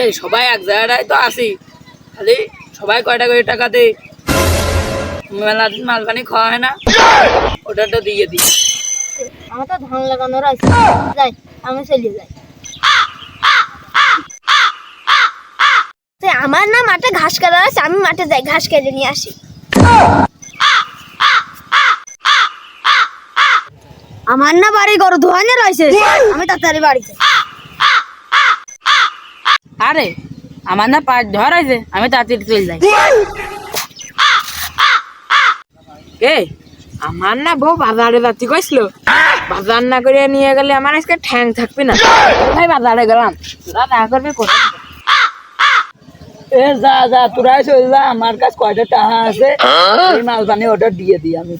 এই, সবাই এক জায়গাটায় তো আসি খালি সবাই কয়টা করে টাকা দেয়? মেলা দিন মালপানি খাওয়া হয় না? ওটা তো দিয়ে দিই। আমার তো ধান লাগানোর আমি চলে যাই। আমার না মাঠে ঘাস কাটা আছে, আমি মাঠে যাই, ঘাস কেটে নিয়ে আসি। আমার না বাড়ি গরু ধোয়ানে রয়েছে, আমি তাড়াতাড়ি বাড়িতে আরে আমার না পাঁচ ধর আছে আমি তাড়াতাড়ি চলে যাই। এই আমার না বউ বাজারে যাচ্ছি কইছিল। বাজার না করে নিয়ে গেলে আমার আজকে ঠ্যাং থাকবে না। ভাই বাজারে গেলাম। তোরা না করবি করে। এ যা যা তোরাই চলে যা আমার কাছে কয়টা টাকা আছে এই মালপানি অর্ডার দিয়ে দিই আমি।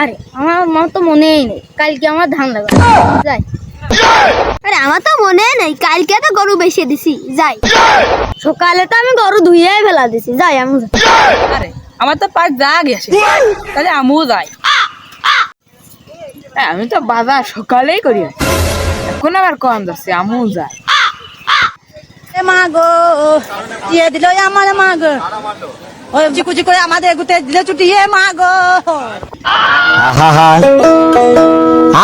আরে আমার আমার তো মনেই নেই। কালকে আমার ধান লাগানো যাই। আরে আমার তো মনে নেই। কালকে তো গরু বেশি দিছি। যাই। সকালে তো আমি গরু ধুইয়ে ফেলা দিছি। যাই আমি আরে আমার তো পাঁচ যা গেছে তাহলে আমিও যাই। আমি তো বাজার সকালেই করি। এখন আবার কম যাচ্ছে আমিও যাই। এ মা গো দিয়ে দিল আমার মা গো। ওই চিকুচি করে আমাদের গুতে দিলে ছুটি এ মা গো। আহা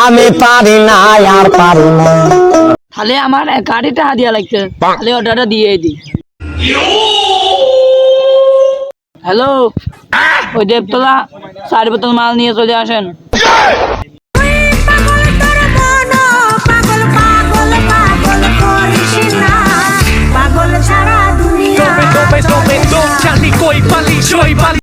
আমি পারি না আর পারি না। তাহলে আমার গাড়িটা হাদিয়া লাগছে। তাহলে ওটাটা দিয়ে দিই হ্যালো? ওই দেবতলা চার বোতল মাল নিয়ে চলে আসেন।